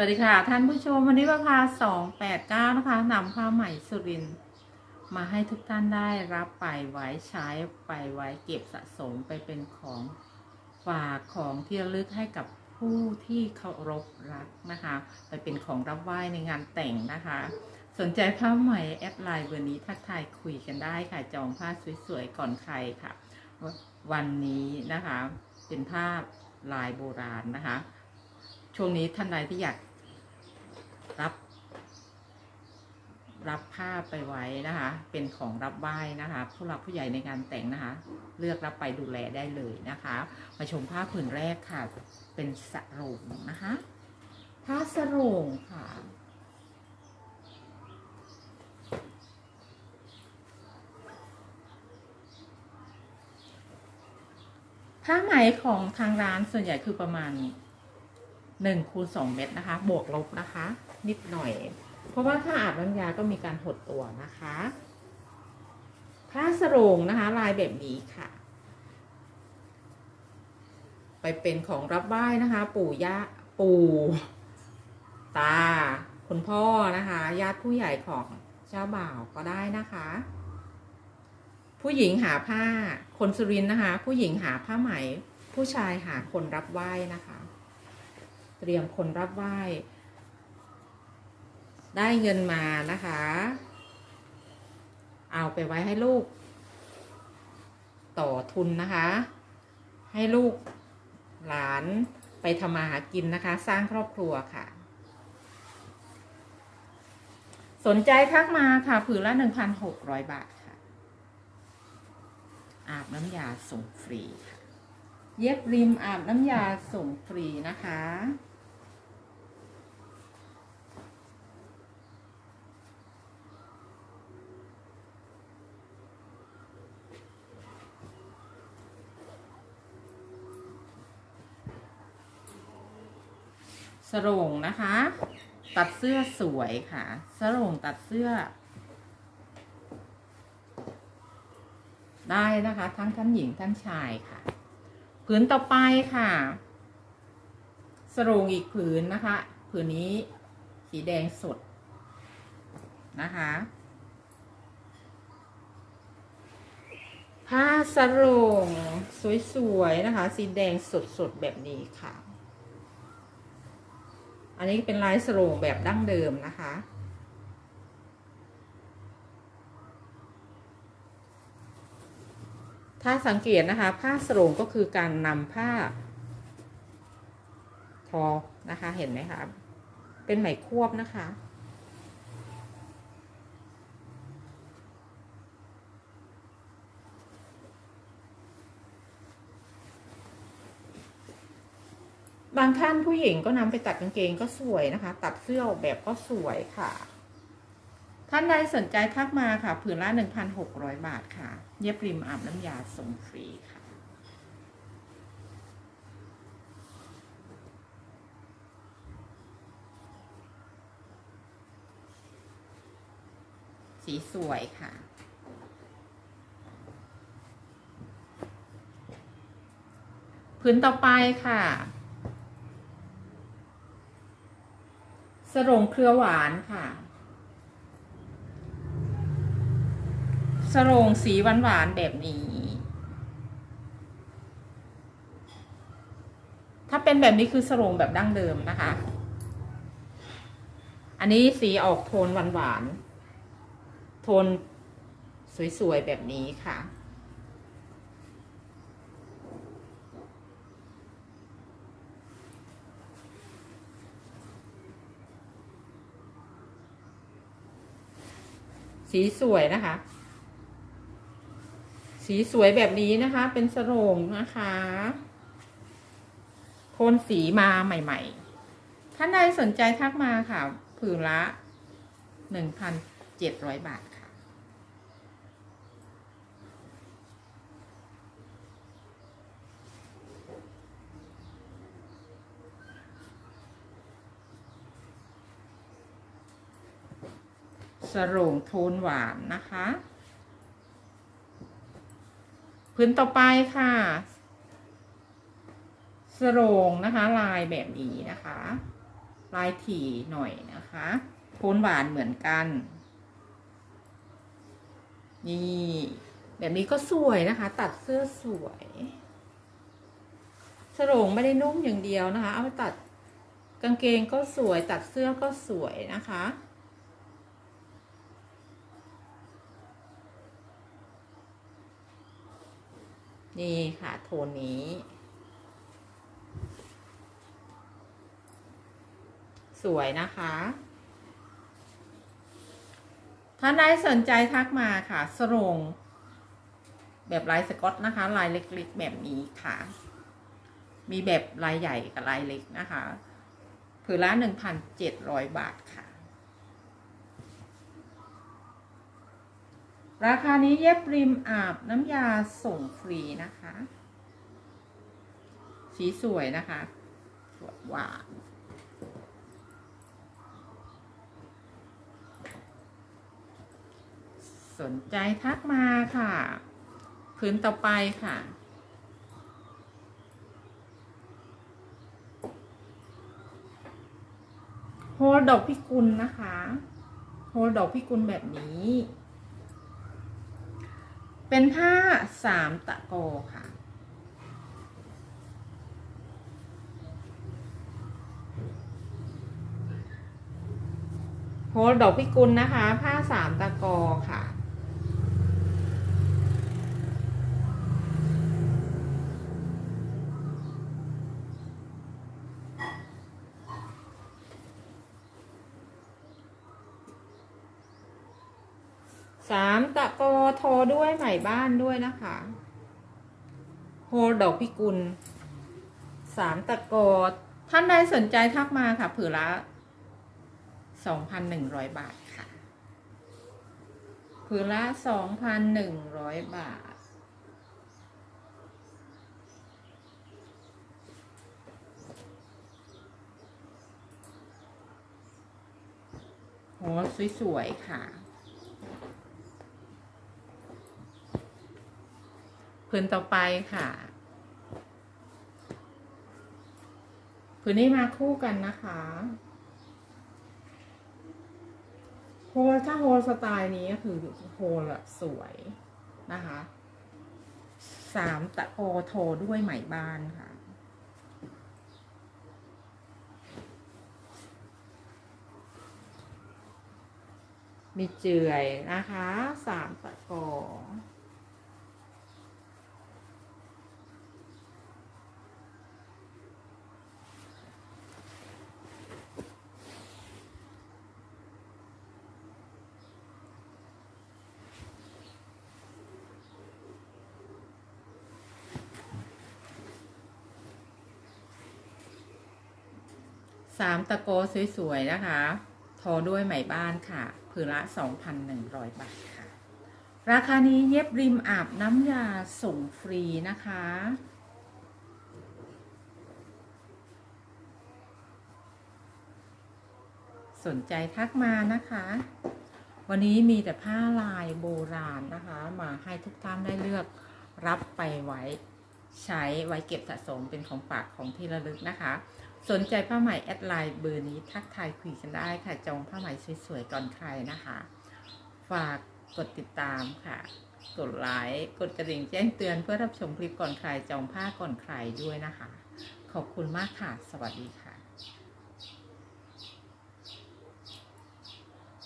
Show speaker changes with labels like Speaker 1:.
Speaker 1: วัสดีค่ะ ท่านผู้ชมวันนี้ราคา289นะคะนำผ้าไหมสุรินมาให้ทุกท่านได้รับไปไว้ใช้ไปไว้เก็บสะสมไปเป็นของฝากของที่ระลึกให้กับผู้ที่เคารพรักนะคะ ไปเป็นของรับไหว้ในงานแต่งนะคะ สนใจผ้าไหมแอดไลน์เบอร์นี้ทักทายคุยกันได้ค่ะ จองผ้าสวยๆก่อนใครค่ะ วันนี้นะคะ เป็นผ้าลายโบราณนะคะ ช่วงนี้ท่านใดที่อยาก รับ รับผ้าไปไว้นะคะ เป็นของรับไหว้นะคะ ผู้หลักผู้ใหญ่ในงานแต่งนะคะ เลือกรับไปดูแลได้เลยนะคะ มาชมผ้าผืนแรกค่ะ เป็นสโรงนะคะผ้าสโรงค่ะผ้าไหมของทางร้านส่วนใหญ่คือประมาณ หนึ่งคูณสองเม็ดนะคะ บวกลบนะคะ นิดหน่อย เพราะว่าถ้าอาบน้ำยาก็มีการหดตัวนะคะผ้าสรงนะคะ ลายแบบนี้ค่ะ ไปเป็นของรับไหว้นะคะ ปู่ย่าปู่ ตา คุณพ่อนะคะญาติผู้ใหญ่ของเจ้าบ่าวก็ได้นะคะ ผู้หญิงหาผ้าคนสุรินนะคะ ผู้หญิงหาผ้าไหม ผู้ชายหาคนรับไหว้นะคะ เตรียมคนรับไหว้ ได้เงินมานะคะ เอาไปไว้ให้ลูก ต่อทุนนะคะ ให้ลูกหลานไปทำมาหากินนะคะ สร้างครอบครัวค่ะ สนใจทักมาค่ะ ผืนละ 1,600 บาทค่ะ อาบน้ำยาส่งฟรีค่ะ เย็บริมอาบน้ำยาส่งฟรีนะคะ สรงนะคะ ตัดเสื้อสวยค่ะ สรงตัดเสื้อ ได้นะคะ ทั้งท่านหญิงท่านชายค่ะ ผืนต่อไปค่ะ สรงอีกผืนนะคะ ผืนนี้สีแดงสดนะคะ ผ้าสรงสวยๆนะคะ สีแดงสดๆแบบนี้ค่ะ อันนี้เป็นลายสโรงแบบดั้งเดิมนะคะ ถ้าสังเกตนะคะ ผ้าสโรงก็คือการนำผ้า ทอนะคะ เห็นไหมคะ เป็นไหมควบนะคะ บางท่านผู้หญิงก็นำไปตัดกางเกงก็สวยนะคะ ตัดเสื้อออกแบบก็สวยค่ะ ท่านใดสนใจทักมาค่ะ ผืนละ1,600บาทค่ะ เย็บริมอาบน้ำยาส่งฟรีค่ะ สีสวยค่ะผืนต่อไปค่ะ รงเครือหวานค่ะสโรงสีหวานหวานแบบนี้ ถ้าเป็นแบบนี้คือสโรงแบบดั้งเดิมนะคะ อันนี้สีออกโทนหวานหวานโทนสวยๆแบบนี้ค่ะ สีสวยนะคะ สีสวยแบบนี้นะคะ เป็นสรงนะคะโทนสีมาใหม่ ๆ ท่านใดสนใจทักมาค่ะ ผืนละหนึ่งพันเจ็ดร้อยบาทค่ะ สโรงโทนหวานนะคะ พื้นต่อไปค่ะสโรงนะคะลายแบบนี้นะคะ ลายถี่หน่อยนะคะ โทนหวานเหมือนกัน นี่ แบบนี้ก็สวยนะคะ ตัดเสื้อสวยสโรงไม่ได้นุ่มอย่างเดียวนะคะ เอาไปตัดกางเกงก็สวยตัดเสื้อก็สวยนะคะ นี่ค่ะโทนนี้ สวยนะคะ ถ้าได้สนใจทักมาค่ะ สรงแบบลายสกอตนะคะ ลายเล็กๆ แบบนี้ค่ะ มีแบบลายใหญ่กับลายเล็กนะคะ ผืนละหนึ่งพันเจ็ดร้อยบาทค่ะ ราคานี้เย็บริมอาบน้ำยาส่งฟรีนะคะ สีสวยนะคะสวยหวานสนใจทักมาค่ะพื้นต่อไปค่ะ โฮลดอกพิกุลนะคะ โฮลดอกพิกุลแบบนี้ เป็นผ้าสามตะโกค่ะโฮลดอกพิกุลนะคะ ผ้าสามตะกอค่ะ สามตะกอโทด้วยใหม่บ้านด้วยนะคะโฮลดอกพิกุลสามตะกอท่านใดสนใจทักมาค่ะผือละสองพันหนึ่งร้อยบาทค่ะผืนละสองพันหนึ่งร้อยบาท โหสวยๆค่ะ ผืนต่อไปค่ะ ผืนนี้มาคู่กันนะคะโฮลถ้าโฮลสไตล์นี้ก็คือโฮลอะสวยนะคะสามตะโกโทด้วยไหมบ้านค่ะ มีเจือยนะคะสามตะก สามตะโกสวยๆนะคะ ทอด้วยไหมบ้านค่ะ ผืนละ 2,100 บาทค่ะ ราคานี้เย็บริมอาบน้ำยาส่งฟรีนะคะ สนใจทักมานะคะ วันนี้มีแต่ผ้าลายโบราณนะคะ มาให้ทุกท่านได้เลือกรับไปไว้ ใช้ไว้เก็บสะสมเป็นของฝากของที่ระลึกนะคะ สนใจผ้าไหมแอดไลน์เบอร์นี้ทักทายคุยกันได้ค่ะ จองผ้าไหมสวยๆก่อนใครนะคะ ฝากกดติดตามค่ะ กดไลค์กดกระดิ่งแจ้งเตือนเพื่อรับชมคลิปก่อนใครจองผ้าก่อนใครด้วยนะคะ ขอบคุณมากค่ะ สวัสดีค่ะ